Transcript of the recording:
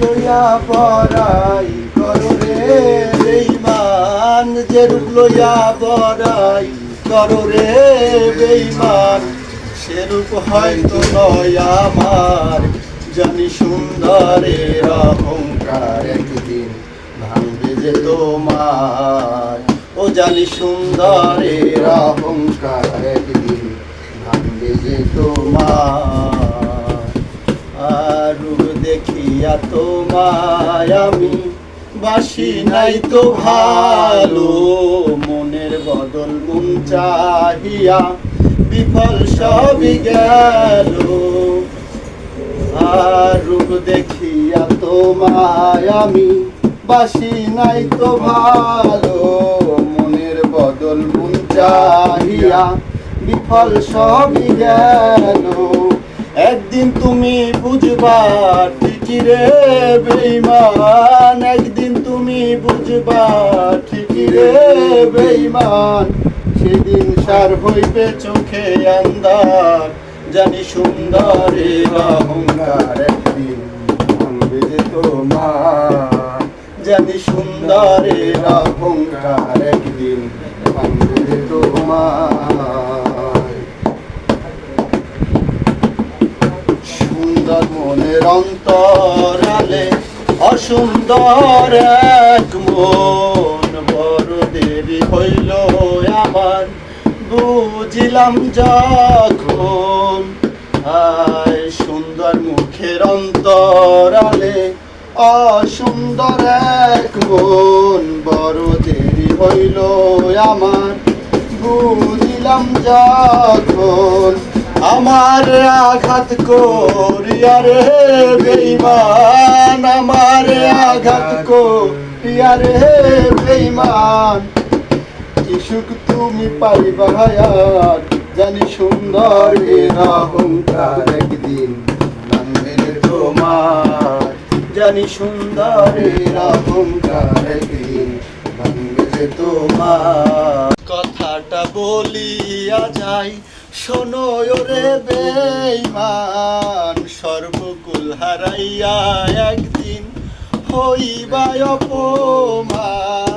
লইয়া বড়াই করো রে বেইমান যে রূপ লইয়া বড়াই করো রে বেইমান সেরূপ হয়তো নয় আমার। জানি সুন্দরের অহংকার একদিন ভাঙবে যে তোমার। ও জানি সুন্দরের অহংকার একদিন ভাঙবে যে তোমার আর রূপ দেখিয়া তোমায় আমি বাসি নাই তো ভালো। মনের বদল মন চাহিয়া বিফল সবই গেল। আর রূপ দেখিয়া তোমায় আমি বাসি নাই তো ভালো। মনের বদল মন চাহিয়া বিফল সবই গেল। একদিন তুমি বুঝবা ঠিকই রে বেইমান একদিন তুমি বুঝবা ঠিকই রে বেইমান সেদিন সার হইবে চোখে আন্দার জানি সুন্দরের অহংকার একদিন ভাঙবে যে তোমার। জানি সুন্দরের অহংকার একদিন ভাঙবে যে তোমার। সুন্দর মনের অন্তরালে অসুন্দর এক মন, বড় দেরি হইল আমার। বুঝিলাম যখন আয় সুন্দর মুখের অন্তরালে অসুন্দর এক মন, বড় দেরি হইল আমার। বুঝিলাম যখন আমার আঘাত করিয়া রে বেইমান আমার আঘাত করিয়া রে বেইমান কি সুখ তুমি পাইবা হায়ার জানি সুন্দর অহংকার একদিন নামবে তোমার। জানি সুন্দর অহংকার একদিন যে তোমার। কথাটা বলিয়া যাই শোনো রে বেইমান সর্বকুল হারাইয়া একদিন হইবা অপমান।